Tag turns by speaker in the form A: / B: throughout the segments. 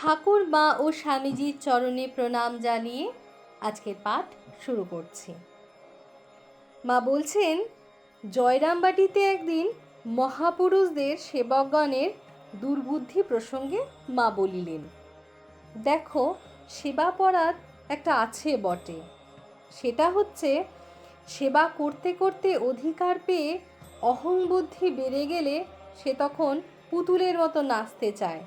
A: ঠাকুর মা ও স্বামীজির চরণে প্রণাম জানিয়ে আজকের পাঠ শুরু করছি। মা বলছেন, জয়রামবাটিতে একদিন মহাপুরুষদের সেবকগণের দুর্বুদ্ধি প্রসঙ্গে মা বলিলেন, দেখো সেবাপরাধ একটা আছে বটে। সেটা হচ্ছে, সেবা করতে করতে অধিকার পেয়ে অহংবুদ্ধি বেড়ে গেলে সে তখন পুতুলের মতো নাচতে চায়।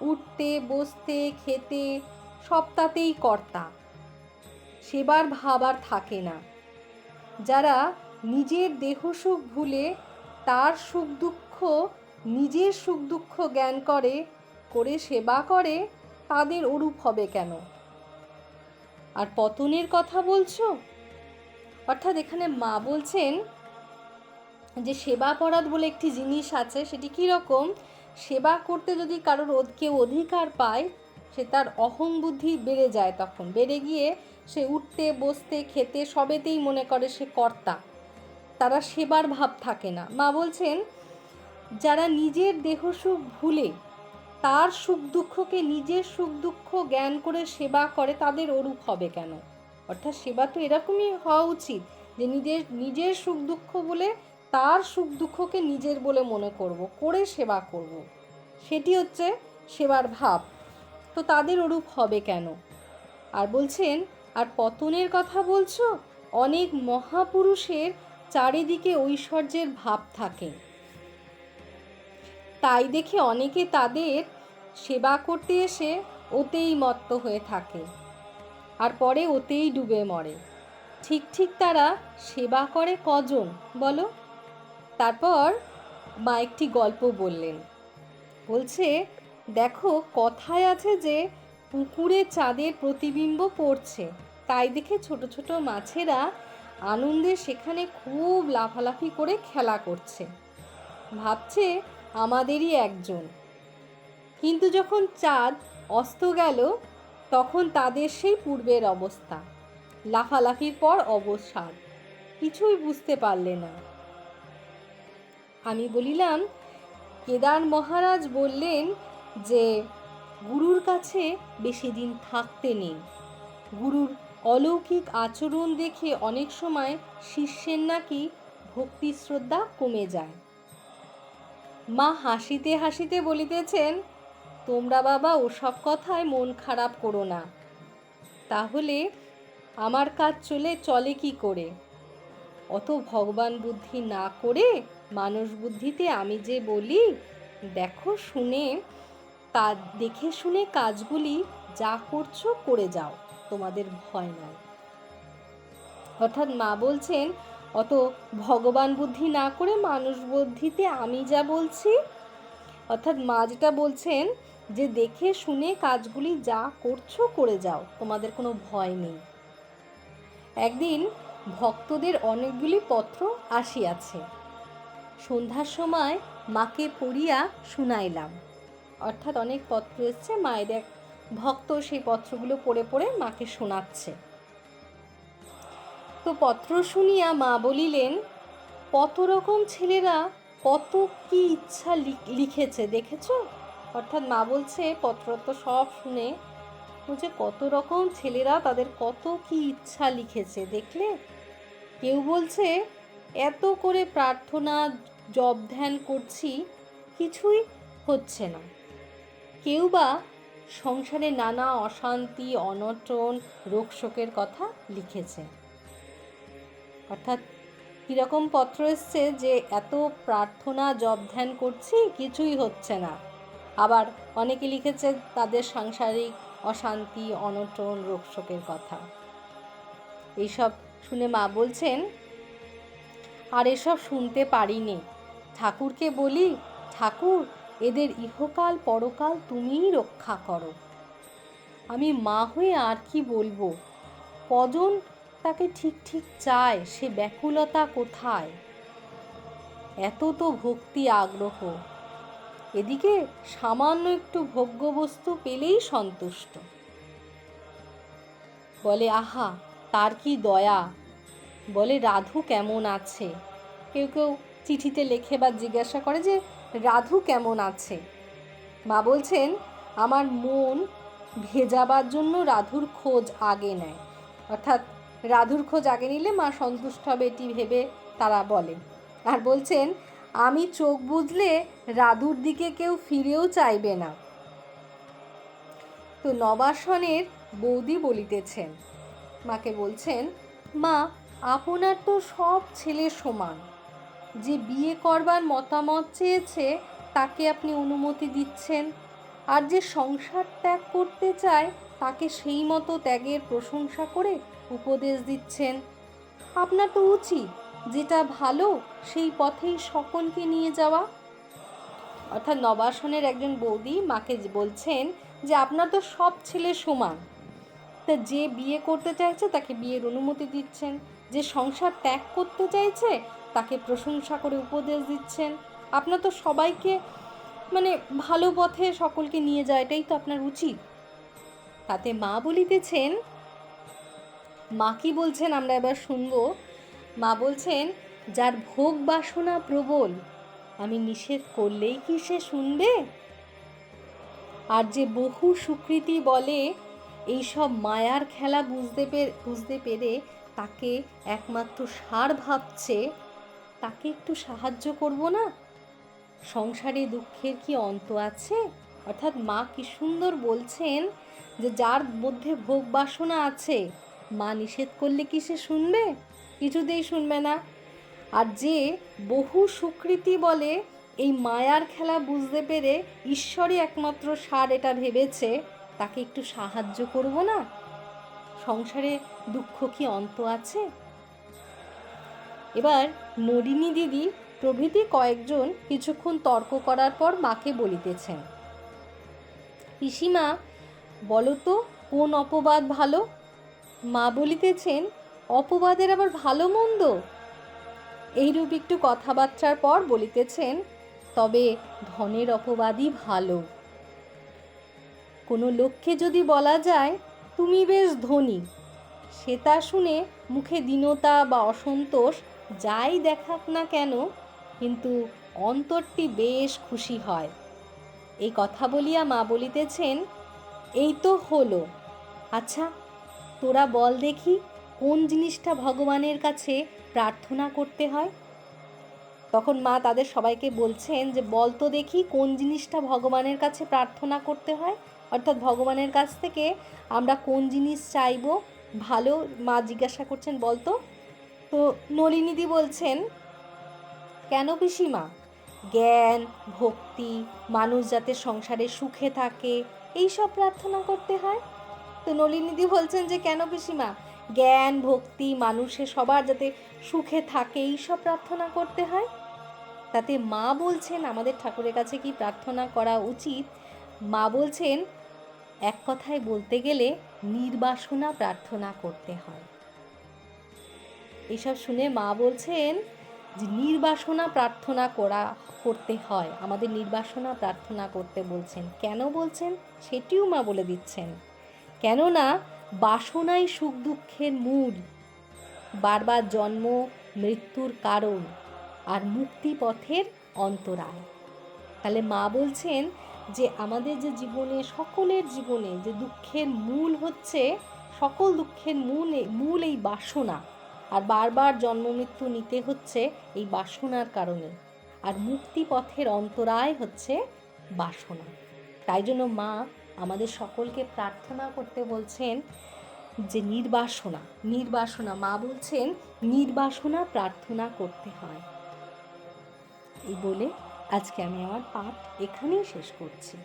A: উঠতে, বসতে, খেতে সবটাতেই কর্তা। সেবার ভাব আর থাকে না। যারা নিজের দেহসুখ ভুলে তার সুখ দুঃখ, নিজের সুখ দুঃখ জ্ঞান করে করে সেবা করে, তাদের ওরূপ হবে কেন? আর পতনের কথা বলছো? অর্থাৎ এখানে মা বলছেন যে সেবাপরাধ বলে একটি জিনিস আছে, সেটি কী রকম সেবা করতে যদি কারোর কেউ অধিকার পায়, সে তার অহং বুদ্ধি বেড়ে যায় তখন। বেড়ে গিয়ে সে উঠতে, বসতে, খেতে সবেতেই মনে করে সে কর্তা। তারা সেবার ভাব থাকে না। মা বলছেন, যারা নিজের দেহসুখ ভুলে, তার সুখ দুঃখকে নিজের সুখ দুঃখ জ্ঞান করে সেবা করে, তাদের ওরূপ হবে কেন? অর্থাৎ সেবা তো এরকমই হওয়া উচিত যে নিজের নিজের সুখ দুঃখ বলে তার সুখ দুঃখকে নিজের বলে মনে করব, করে সেবা করব। সেটি হচ্ছে সেবার ভাব। তো তাদের ওরূপ হবে কেন? আর বলছেন, আর পতনের কথা বলছো? অনেক মহাপুরুষের চারিদিকে ঐশ্বর্যের ভাব থাকে। তাই দেখে অনেকে তাদের সেবা করতে এসে ওতেই মত্ত হয়ে থাকে আর পরে ওতেই ডুবে মরে। ঠিক ঠিক তারা সেবা করে কজন বলো? তারপর মা একটি গল্প বললেন। বলছে, দেখো, কথায় আছে যে, পুকুরে চাঁদের প্রতিবিম্ব পড়ছে। তাই দেখে ছোট ছোট মাছেরা আনন্দে সেখানে খুব লাফালাফি করে খেলা করছে। ভাবছে, আমাদেরই একজন। কিন্তু যখন চাঁদ অস্ত গেল, তখন তাদের সেই পূর্বের অবস্থা। লাফালাফির পর অবসাদ। কিছুই বুঝতে পারলে না। আমি বলিলাম, কেদার মহারাজ বললেন যে, গুরুর কাছে বেশি দিন থাকতে নেই। গুরুর অলৌকিক আচরণ দেখে অনেক সময় শিষ্যের নাকি ভক্তি শ্রদ্ধা কমে যায়। মা হাসিতে হাসিতে বলিতেছেন, তোমরা বাবা ওসব কথায় মন খারাপ করো না। তাহলে আমার কাজ চলে চলে কি করে? অত ভগবান বুদ্ধি না করে মানুষ বুদ্ধিতে আমি যে বলি, দেখো শুনে, তা দেখে শুনে কাজগুলি যা করছ করে যাও, তোমাদের ভয় নাই। অর্থাৎ মা বলছেন, অত ভগবান বুদ্ধি না করে মানুষ বুদ্ধিতে আমি যা বলছি? অর্থাৎ মা যেটা বলছেন, যে দেখে শুনে কাজগুলি যা করছ করে যাও, তোমাদের কোনো ভয় নেই। একদিন ভক্তদের অনেকগুলি পত্র আসিয়াছে। সন্ধ্যার সময় মাকে পড়িয়া শুনাইলাম। অর্থাৎ অনেক পত্র এসছে মায়ের এক ভক্ত সেই পত্রগুলো পড়ে পড়ে মাকে শোনাচ্ছে। তো পত্র শুনিয়া মা বলিলেন, কত রকম ছেলেরা কত কি ইচ্ছা লিখ- লিখেছে, দেখেছ? অর্থাৎ মা বলছে পত্র তো সব শুনে বলছে কত রকম ছেলেরা তাদের কত কি ইচ্ছা লিখেছে, দেখলে কেউ বলছে, এত করে প্রার্থনা জব ধ্যান করছি, কিছুই হচ্ছে না। কেউ বা সংসারে নানা অশান্তি, অনটন, রোগশোকের কথা লিখেছে। অর্থাৎ কীরকম পত্র এসছে যে, এত প্রার্থনা জব ধ্যান করছি, কিছুই হচ্ছে না। আবার অনেকে লিখেছে তাদের সাংসারিক অশান্তি, অনটন, রোগশোকের কথা। এইসব শুনে মা বলছেন, আর এসব শুনতে পারিনি। ঠাকুরকে বলি, ঠাকুর, এদের ইহকাল পরকাল তুমিই রক্ষা করো। আমি মা হয়ে আর কি বলব? কজন তাকে ঠিক ঠিক চায়, সে ব্যাকুলতা কোথায়? এত তো ভক্তি আগ্রহ। এদিকে সামান্য একটু ভোগ্যবস্তু পেলেই সন্তুষ্ট। বলে, আহা তার কি দয়া? বলে রাধু কেমন আছে? কেউ কেউ চিঠিতে লেখে বা জিজ্ঞাসা করে যে, রাধু কেমন আছে? মা বলছেন, আমার মন ভেজাবার জন্য রাধুর খোঁজ আগে নেয়। অর্থাৎ রাধুর খোঁজ আগে নিলে মা সন্তুষ্ট হবে এটি ভেবে তারা বলে। আর বলছেন, আমি চোখ বুঝলে রাধুর দিকে কেউ ফিরেও চাইবে না। তো নবাসনের বৌদি বলিতেছেন মাকে বলছেন, মা, আপনার তো সব ছেলে সমান। যে বিয়ে করবার মতামত চেয়েছে, তাকে আপনি অনুমতি দিচ্ছেন। আর যে সংসার ত্যাগ করতে চায়, তাকে সেই মতো ত্যাগের প্রশংসা করে উপদেশ দিচ্ছেন। আপনার তো উচিত, যেটা ভালো, সেই পথেই সকলকে নিয়ে যাওয়া। অর্থাৎ নবাসনের একজন বৌদি মাকে বলছেন যে, আপনার তো সব ছেলে সমান। তা যে বিয়ে করতে চাইছে তাকে বিয়ের অনুমতি দিচ্ছেন। যে সংসার ত্যাগ করতে চাইছে তাকে প্রশংসা করে উপদেশ দিচ্ছেন। আপনার তো সবাইকে মানে ভালো পথে সকলকে নিয়ে যায় এটাই তো আপনার উচিত। তাতে মা বলিতেছেন, মা কি বলছেন আমরা এবার শুনব। মা বলছেন, যার ভোগ বাসনা প্রবল, আমি নিষেধ করলেই কি সে শুনবে? আর যে বহু সুকৃতি বলে এইসব মায়ার খেলা বুঝতে পেরে বুঝতে পেরে তাকে একমাত্র সার ভাবছে, তাকে একটু সাহায্য করব না? সংসারে দুঃখের কি অন্ত আছে? অর্থাৎ মা কি সুন্দর বলছেন যে যার মধ্যে ভোগ বাসনা আছে, মা নিষেধ করলে কি সে শুনবে? কিছুতেই শুনবে না। আর যে বহু সুকৃতি বলে এই মায়ার খেলা বুঝতে পেরে ঈশ্বরই একমাত্র সার এটা ভেবেছে। তাকে একটু সাহায্য করব না? সংসারে দুঃখ কি অন্ত আছে? এবার নরিনী দিদি প্রভৃতি কয়েকজন কিছুক্ষণ তর্ক করার পর মাকে বলিতেছেন, পিসিমা, বলো তো, কোন অপবাদ ভালো? মা বলিতেছেন, অপবাদের আবার ভালো মন্দ? এইরূপ একটু কথাবার্তার পর বলিতেছেন, তবে ধনের অপবাদই ভালো। কোনো লোককে যদি বলা যায়, তুমি বেশ ধনী। সে তা শুনে মুখে দীনতা বা অসন্তোষ যাই দেখাক না কেন, কিন্তু অন্তরটি বেশ খুশি হয়। এই কথা বলিয়া মা বলিতেছেন, এই তো হলো। আচ্ছা তোরা বল দেখি, কোন জিনিসটা ভগবানের কাছে প্রার্থনা করতে হয়? তখন মা তাদের সবাইকে বলছেন যে, বল তো দেখি, কোন জিনিসটা ভগবানের কাছে প্রার্থনা করতে হয়? অর্থাৎ ভগবানের কাছ থেকে আমরা কোন জিনিস চাইব? ভালো মা জিজ্ঞাসা করছেন, বলতো? তো নলিনীদি বলছেন, কেন পিসিমা জ্ঞান, ভক্তি, মানুষ যাতে সংসারে সুখে থাকে এই সব প্রার্থনা করতে হয়? তো নলিনীদি বলছেন যে, কেন পিসিমা জ্ঞান, ভক্তি, মানুষে সবার যাতে সুখে থাকে এই সব প্রার্থনা করতে হয়? তাতে মা বলছেন, আমাদের ঠাকুরের কাছে কি প্রার্থনা করা উচিত? মা বলছেন এক কথায় বলতে গেলে নির্বাসনা প্রার্থনা করতে হয়। এসব শুনে মা বলছেন যে, নির্বাসনা প্রার্থনা করা, করতে হয়। আমাদের নির্বাসনা প্রার্থনা করতে বলছেন। কেন বলছেন? সেটিও মা বলে দিচ্ছেন। কেননা, বাসনাই সুখ দুঃখের মূল, বারবার জন্ম, মৃত্যুর কারণ আর মুক্তি পথের অন্তরায়। তাহলে মা বলছেন যে আমাদের যে জীবনে, সকলের জীবনে যে দুঃখের মূল হচ্ছে, সকল দুঃখের মূল মূল এই বাসনা। আর বারবার জন্ম মৃত্যু নিতে হচ্ছে এই বাসনার কারণে। আর মুক্তি পথের অন্তরায় হচ্ছে বাসনা। তাই জন্য মা আমাদের সকলকে প্রার্থনা করতে বলছেন যে নির্বাসনা নির্বাসনা। মা বলছেন নির্বাসনা প্রার্থনা করতে হয়। এই বলে আজকে আমি আমার পাঠ এখানেই শেষ করছি।